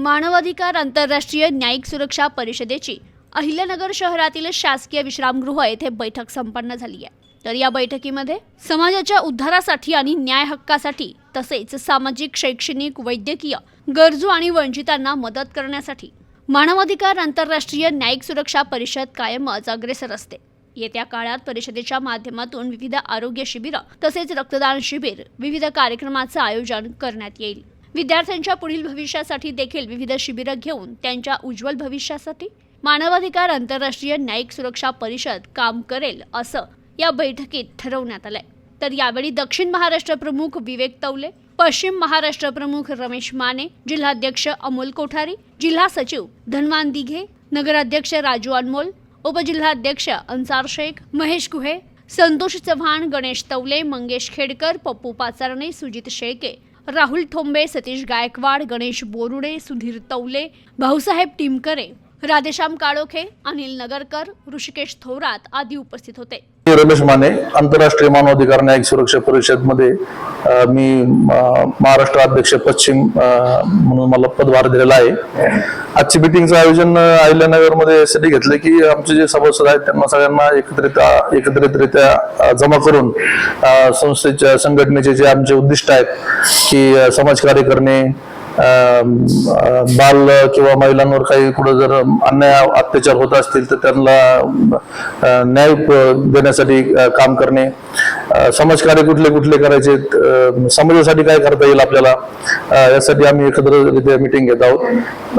मानवाधिकार आंतरराष्ट्रीय न्यायिक सुरक्षा परिषदेची अहिल्यानगर शहरातील शासकीय विश्रामगृह येथे बैठक संपन्न झाली आहे. तर या बैठकीमध्ये समाजाच्या उद्धारासाठी आणि न्याय हक्कासाठी तसेच सामाजिक शैक्षणिक वैद्यकीय गरजू आणि वंचितांना मदत करण्यासाठी मानवाधिकार आंतरराष्ट्रीय न्यायिक सुरक्षा परिषद कायमच अग्रेसर असते. येत्या काळात परिषदेच्या माध्यमातून विविध आरोग्य शिबिरं तसेच रक्तदान शिबिर विविध कार्यक्रमाचं आयोजन करण्यात येईल. विद्यार्थ्यांच्या पुढील भविष्यासाठी देखील विविध शिबिरं घेऊन त्यांच्या उज्ज्वल भविष्यासाठी मानवाधिकार आंतरराष्ट्रीय न्यायिक सुरक्षा परिषद काम करेल असं या बैठकीत ठरवण्यात आलंय. तर यावेळी दक्षिण महाराष्ट्र प्रमुख विवेक तवले पश्चिम महाराष्ट्र प्रमुख रमेश माने जिल्हाध्यक्ष अमोल कोठारी जिल्हा सचिव धनवान दिघे नगराध्यक्ष राजू अनमोल उपजिल्हाध्यक्ष अन्सार शेख महेश गुहे संतोष चव्हाण गणेश तवले मंगेश खेडकर पप्पू पाचारणे सुजित शेळके राहुल ठोंबे सतीश गायकवाड गणेश बोरुडे सुधीर तवले भाऊसाहेब टिमकरे. राधेश्याम काळोखे अनिल नगरकर ऋषिकेश थोरात आदी उपस्थित होते. रमेश माने आंतरराष्ट्रीय मानवाधिकार न्यायिक सुरक्षा परिषदमध्ये मी महाराष्ट्र अध्यक्ष पश्चिम म्हणून मला पदभार दिलेला आहे. आजची मिटिंगचं आयोजन अ, अहिल्यानगरमध्ये यासाठी घेतलं की आमचे जे सभासद आहेत त्यांना सगळ्यांना एकत्रित एकत्रितरित्या जमा करून संस्थेच्या संघटनेचे जे आमचे उद्दिष्ट आहेत की समाज समाजकार्य करणे बाल किंवा महिलांवर काही कुठं जर अन्याय अत्याचार होत असतील तर त्यांना न्याय देण्यासाठी काम करणे. समाजकार्य कुठले कुठले करायचे समाजासाठी काय करता येईल आपल्याला? यासाठी आम्ही एकत्ररित्या मिटिंग घेत आहोत.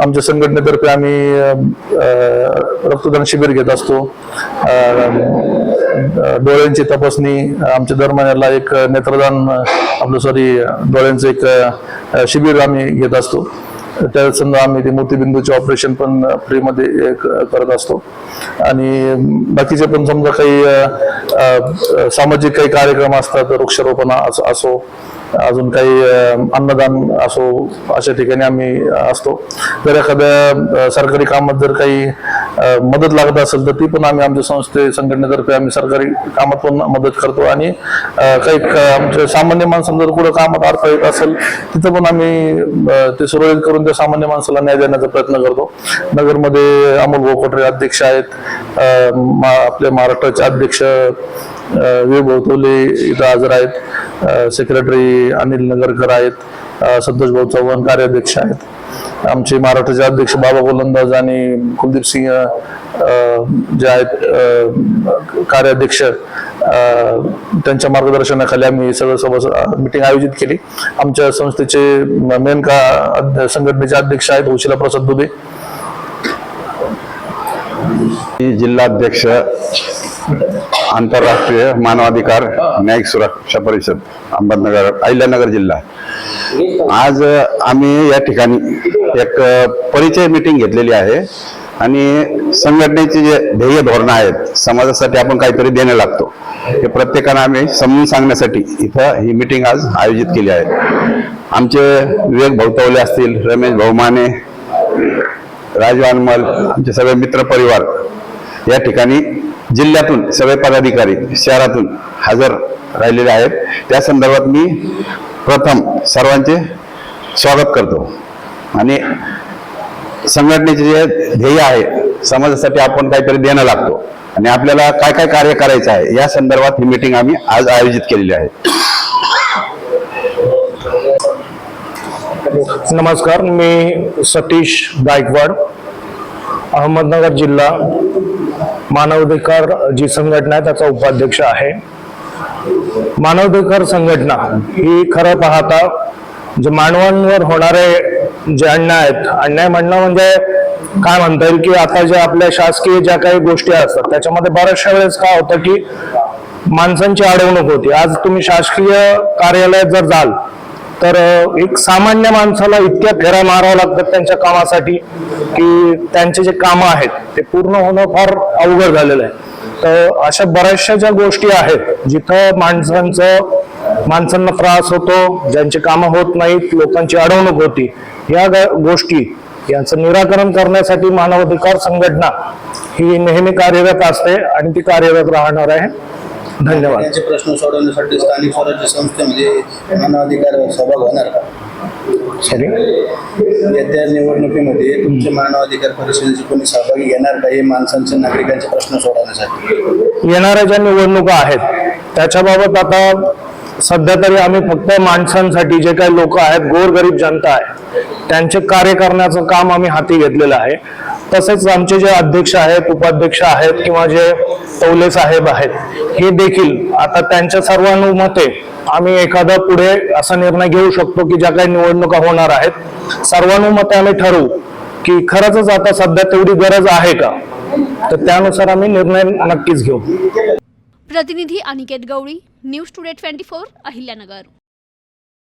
आमच्या संघटनेतर्फे आम्ही रक्तदान शिबिर घेत असतो. डोळ्यांची तपासणी आमच्या दर महिन्याला एक नेत्रदान आपलं सॉरी डोळ्यांचं एक शिबिर आम्ही घेत असतो. त्या समजा आम्ही ते मोतीबिंदूचे ऑपरेशन पण फ्रीमध्ये करत असतो. आणि बाकीचे पण समजा काही सामाजिक काही कार्यक्रम असतात वृक्षारोपण असो असो अजून काही अन्नदान असो अशा ठिकाणी आम्ही असतो. जर एखाद्या सरकारी कामात जर काही मदत लागत असेल तर ती पण आम्ही आमच्या संस्थे संघटनेतर्फे आम्ही सरकारी कामात पण मदत करतो. आणि काही आमच्या सामान्य माणसाला जर कुठं कामात अडथळा येत असेल तिथं पण आम्ही ते सुरळीत करून त्या सामान्य माणसाला न्याय देण्याचा प्रयत्न करतो. नगरमध्ये अमोल भोकोटरे अध्यक्ष आहेत. आपले मा- आपल्या महाराष्ट्राचे अध्यक्ष अ, इथं हजर आहेत. सेक्रेटरी अनिल नगरकर आहेत. संतोष भाऊ चव्हाण कार्याध्यक्ष आहेत. आमचे महाराष्ट्राचे अध्यक्ष बाबा गोलंदाज आणि कुलदीप सिंह जे आहेत कार्याध्यक्ष त्यांच्या मार्गदर्शनाखाली आम्ही सगळं सभा मिटिंग आयोजित केली. आमच्या संस्थेचे मेन का संघटनेचे अध्यक्ष आहेत उशिला प्रसाद दुबे. जिल्हाध्यक्ष आंतरराष्ट्रीय मानवाधिकार न्यायिक सुरक्षा परिषद अहमदनगर अहिल्यानगर जिल्हा आज आम्ही या ठिकाणी एक परिचय मीटिंग घेतलेली आहे. आणि संघटनेचे जे ध्येय धोरणं आहेत समाजासाठी आपण काहीतरी देणं लागतो. हे प्रत्येकानं आम्ही समजून सांगण्यासाठी इथं ही मीटिंग आज आयोजित केली आहे. आमचे विवेक भवतवले असतील रमेश भाऊमाने राजू अनमल आमचे सगळे मित्र परिवार या ठिकाणी जिल्ह्यातून सगळे पदाधिकारी शहरातून हजर राहिलेले आहेत. त्या संदर्भात मी प्रथम सर्वांचे स्वागत करतो. आणि संघटनेचे जे ध्येय आहे समाजासाठी आपण काहीतरी देणं लागतो. आणि आपल्याला काय काय कार्य करायचं आहे या संदर्भात ही मीटिंग आम्ही आज आयोजित केलेली आहे. नमस्कार मी सतीश गायकवाड. अहमदनगर जिल्हा मानवाधिकार जी संघटना आहे त्याचा उपाध्यक्ष आहे. मानवाधिकार संघटना ही खरं पाहता जे मानवांवर होणारे जे अन्याय आहेत अन्याय म्हणणं म्हणजे काय म्हणता येईल की आता जे आपल्या शासकीय ज्या काही गोष्टी असतात त्याच्यामध्ये बऱ्याचशा वेळेस काय होतं की माणसांची अडवणूक होती. आज तुम्ही शासकीय कार्यालयात जर जाल तर एक सामान्य माणसाला इतक्या फेऱ्या माराव्या लागतात त्यांच्या कामासाठी की त्यांचे जे कामं आहेत ते पूर्ण होणं फार अवघड झालेलं आहे. तर अशा बऱ्याचशा ज्या गोष्टी आहेत जिथं माणसांचं माणसांना त्रास होतो ज्यांची कामं होत नाहीत लोकांची अडवणूक होती या गोष्टी यांचं निराकरण करण्यासाठी मानवाधिकार संघटना ही नेहमी कार्यरत असते आणि ती कार्यरत राहणार आहे. धन्यवाद. प्रश्न सोडवण्यासाठी स्थानिक स्वराज्य संस्थेमध्ये म्हणजे मानवाधिकार सहभाग होणार का? सॉरी येत्या निवडणुकीमध्ये तुमच्या मानवाधिकार परिषदेचे कोणी सहभागी घेणार का? हे माणसांचे नागरिकांचे प्रश्न सोडवण्यासाठी. येणाऱ्या ज्या निवडणुका आहेत त्याच्याबाबत आता सध्या तरी आम्ही फक्त माणसांसाठी जे काही लोक आहेत गोरगरीब जनता आहे त्यांचे कार्य करण्याचं काम आम्ही हाती घेतलेलं आहे. तसेच आमचे जे अध्यक्ष आहेत उपाध्यक्ष आहेत किंवा जे टवले साहेब आहेत हे देखील आता त्यांच्या सर्वानुमते आम्ही एखादा पुढे असा निर्णय घेऊ शकतो की ज्या काही निवडणुका होणार आहेत. सर्वानुमते आम्ही ठरवू की खरंच आता सध्या तेवढी गरज आहे का? तर त्यानुसार आम्ही निर्णय नक्कीच घेऊ. प्रतिनिधी Aniket Gawali news today twenty four Ahilyanagar.